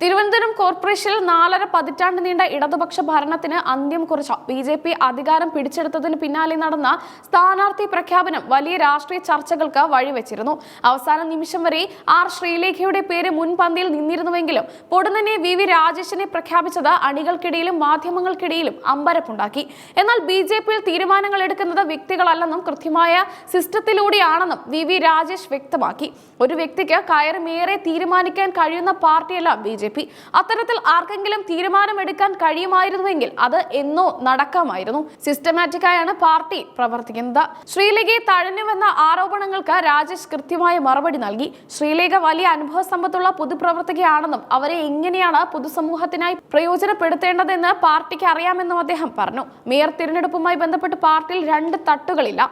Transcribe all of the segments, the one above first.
തിരുവനന്തപുരം കോർപ്പറേഷനിൽ നാലര പതിറ്റാണ്ട് നീണ്ട ഇടതുപക്ഷ ഭരണത്തിന് അന്ത്യം കുറിച്ച. ബി ജെ പി അധികാരം പിടിച്ചെടുത്തതിന് പിന്നാലെ നടന്ന സ്ഥാനാർത്ഥി പ്രഖ്യാപനം വലിയ രാഷ്ട്രീയ ചർച്ചകൾക്ക് വഴിവെച്ചിരുന്നു. അവസാന നിമിഷം വരെ ആർ ശ്രീലേഖയുടെ പേര് മുൻപന്തിയിൽ നിന്നിരുന്നുവെങ്കിലും പൊടുന്നനെ വി വി രാജേഷിനെ പ്രഖ്യാപിച്ചത് അണികൾക്കിടയിലും മാധ്യമങ്ങൾക്കിടയിലും അമ്പരപ്പുണ്ടാക്കി. എന്നാൽ ബി ജെ പിയിൽ തീരുമാനങ്ങൾ എടുക്കുന്നത് വ്യക്തികളല്ലെന്നും കൃത്യമായ സിസ്റ്റത്തിലൂടെയാണെന്നും വി വി രാജേഷ് വ്യക്തമാക്കി. ഒരു വ്യക്തിക്ക് കയറുമേറെ തീരുമാനിക്കാൻ കഴിയുന്ന പാർട്ടിയല്ല ബി ജെ പി. അത്തരത്തിൽ ആർക്കെങ്കിലും തീരുമാനമെടുക്കാൻ കഴിയുമായിരുന്നുവെങ്കിൽ അത് എന്നോ നടക്കാമായിരുന്നു. സിസ്റ്റമാറ്റിക് ആയാണ് പാർട്ടി പ്രവർത്തിക്കുന്നത്. ശ്രീലേഖയെ തഴഞ്ഞുവെന്ന ആരോപണങ്ങൾക്ക് രാജേഷ് കൃത്യമായ മറുപടി നൽകി. ശ്രീലേഖ വലിയ അനുഭവ സമ്പത്തുള്ള പൊതുപ്രവർത്തകയാണെന്നും അവരെ എങ്ങനെയാണ് പൊതുസമൂഹത്തിനായി പ്രയോജനപ്പെടുത്തേണ്ടതെന്ന് പാർട്ടിക്ക് അറിയാമെന്നും അദ്ദേഹം പറഞ്ഞു. മേയർ തിരഞ്ഞെടുപ്പുമായി ബന്ധപ്പെട്ട് പാർട്ടിയിൽ രണ്ട് തട്ടുകളില്ല.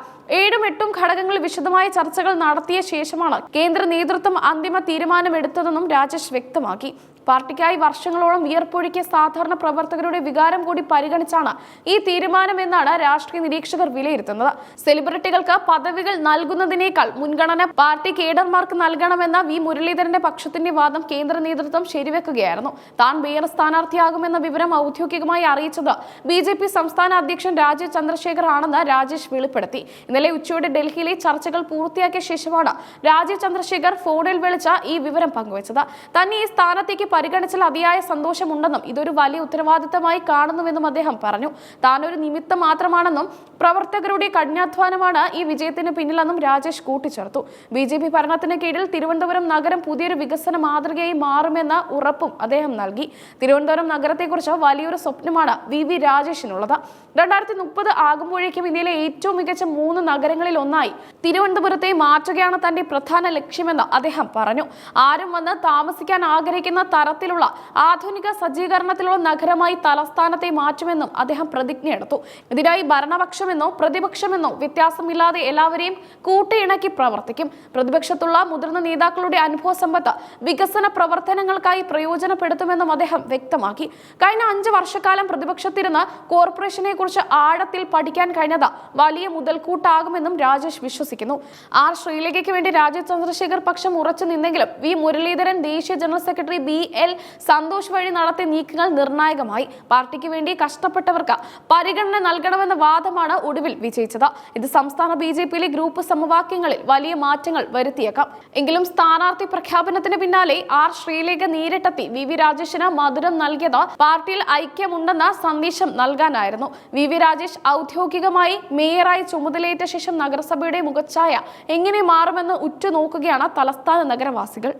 ഏഴും എട്ടും ഘടകങ്ങൾ വിശദമായ ചർച്ചകൾ നടത്തിയ ശേഷമാണ് കേന്ദ്ര നേതൃത്വം അന്തിമ തീരുമാനമെടുത്തതെന്നും രാജേഷ് വ്യക്തമാക്കി. പാർട്ടിക്കായി വർഷങ്ങളോളം വിയർപ്പൊഴുക്കിയ സാധാരണ പ്രവർത്തകരുടെ വികാരം കൂടി പരിഗണിച്ചാണ് ഈ തീരുമാനമെന്നാണ് രാഷ്ട്രീയ നിരീക്ഷകർ വിലയിരുത്തുന്നത്. സെലിബ്രിറ്റികൾക്ക് പദവികൾ നൽകുന്നതിനേക്കാൾ മുൻഗണന പാർട്ടി കേഡർമാർക്ക് നൽകണമെന്ന വി. മുരളീധരന്റെ പക്ഷത്തിന്റെ വാദം കേന്ദ്ര നേതൃത്വം ശരിവെക്കുകയായിരുന്നു. താൻ മേയർ സ്ഥാനാർത്ഥിയാകുമെന്ന വിവരം ഔദ്യോഗികമായി അറിയിച്ചത് ബി. ജെ. പി സംസ്ഥാന അധ്യക്ഷൻ രാജീവ് ചന്ദ്രശേഖർ ആണെന്ന് രാജേഷ് വെളിപ്പെടുത്തി. ഇന്നലെ ഉച്ചയോടെ ഡൽഹിയിലെ ചർച്ചകൾ പൂർത്തിയാക്കിയ ശേഷമാണ് രാജീവ് ചന്ദ്രശേഖർ ഫോണിൽ വിളിച്ച ഈ വിവരം പങ്കുവച്ചത്. തന്നെ ഈ സ്ഥാനത്തേക്ക് പരിഗണിച്ചാൽ അതിയായ സന്തോഷമുണ്ടെന്നും ഇതൊരു വലിയ ഉത്തരവാദിത്തമായി കാണുന്നുവെന്നും അദ്ദേഹം പറഞ്ഞു. താൻ ഒരു നിമിത്തം മാത്രമാണെന്നും പ്രവർത്തകരുടെ കഠിനാധ്വാനമാണ് ഈ വിജയത്തിന് പിന്നിലെന്നും രാജേഷ് കൂട്ടിച്ചേർത്തു. ബി ജെ പി ഭരണത്തിന് കീഴിൽ തിരുവനന്തപുരം നഗരം പുതിയൊരു വികസന മാതൃകയായി മാറുമെന്ന ഉറപ്പും അദ്ദേഹം നൽകി. തിരുവനന്തപുരം നഗരത്തെക്കുറിച്ച് വലിയൊരു സ്വപ്നമാണ് വി വി രാജേഷിനുള്ളത്. രണ്ടായിരത്തി മുപ്പത് ആകുമ്പോഴേക്കും ഇന്ത്യയിലെ ഏറ്റവും മികച്ച മൂന്ന് നഗരങ്ങളിൽ ഒന്നായി തിരുവനന്തപുരത്തെ മാറ്റുകയാണ് തന്റെ പ്രധാന ലക്ഷ്യമെന്ന് അദ്ദേഹം പറഞ്ഞു. ആരും വന്ന് താമസിക്കാൻ ആഗ്രഹിക്കുന്ന തരത്തിലുള്ള ആധുനിക സജ്ജീകരണത്തിലുള്ള നഗരമായി തലസ്ഥാനത്തെ മാറ്റുമെന്നും അദ്ദേഹം പ്രതിജ്ഞയെടുത്തു ഇതിനായി ഭരണപക്ഷമെന്നോ പ്രതിപക്ഷമെന്നോ വ്യത്യാസമില്ലാതെ എല്ലാവരെയും കൂട്ടിയിണക്കി പ്രവർത്തിക്കും. പ്രതിപക്ഷത്തുള്ള മുതിർന്ന നേതാക്കളുടെ അനുഭവ സമ്പത്ത് വികസന പ്രവർത്തനങ്ങൾക്കായി പ്രയോജനപ്പെടുത്തുമെന്നും അദ്ദേഹം വ്യക്തമാക്കി. കഴിഞ്ഞ അഞ്ച് വർഷക്കാലം പ്രതിപക്ഷത്തിരുന്ന് കോർപ്പറേഷനെ കുറിച്ച് ആഴത്തിൽ പഠിക്കാൻ കഴിഞ്ഞത് വലിയ മുതൽക്കൂട്ടാകുമെന്നും രാജേഷ് വിശ്വസിക്കുന്നു. ആർ ശ്രീലേഖയ്ക്ക് വേണ്ടി രാജീവ് ചന്ദ്രശേഖർ പക്ഷം ഉറച്ചു നിന്നെങ്കിലും വി മുരളീധരൻ ദേശീയ general secretary B L Santhosh വഴി നടത്തിയ നീക്കങ്ങൾ നിർണായകമായി. പാർട്ടിക്ക് വേണ്ടി കഷ്ടപ്പെട്ടവർക്ക് പരിഗണന നൽകണമെന്ന വാദമാണ് ഒടുവിൽ വിജയിച്ചത്. ഇത് സംസ്ഥാന ബി ജെ പിയിലെ ഗ്രൂപ്പ് സമവാക്യങ്ങളിൽ വലിയ മാറ്റങ്ങൾ വരുത്തിയേക്കാം. എങ്കിലും സ്ഥാനാർത്ഥി പ്രഖ്യാപനത്തിന് പിന്നാലെ ആർ ശ്രീലേഖ നേരിട്ടെത്തി. വി വി രാജേഷിന് മധുരം നൽകിയത് പാർട്ടിയിൽ ഐക്യമുണ്ടെന്ന സന്ദേശം നൽകാനായിരുന്നു. വി വി രാജേഷ് ഔദ്യോഗികമായി മേയറായി ചുമതലയേറ്റ ശേഷം നഗരസഭയുടെ മുഖച്ഛായ എങ്ങനെ മാറുമെന്ന് ഉറ്റുനോക്കുകയാണ് തലസ്ഥാന നഗരവാസികൾ.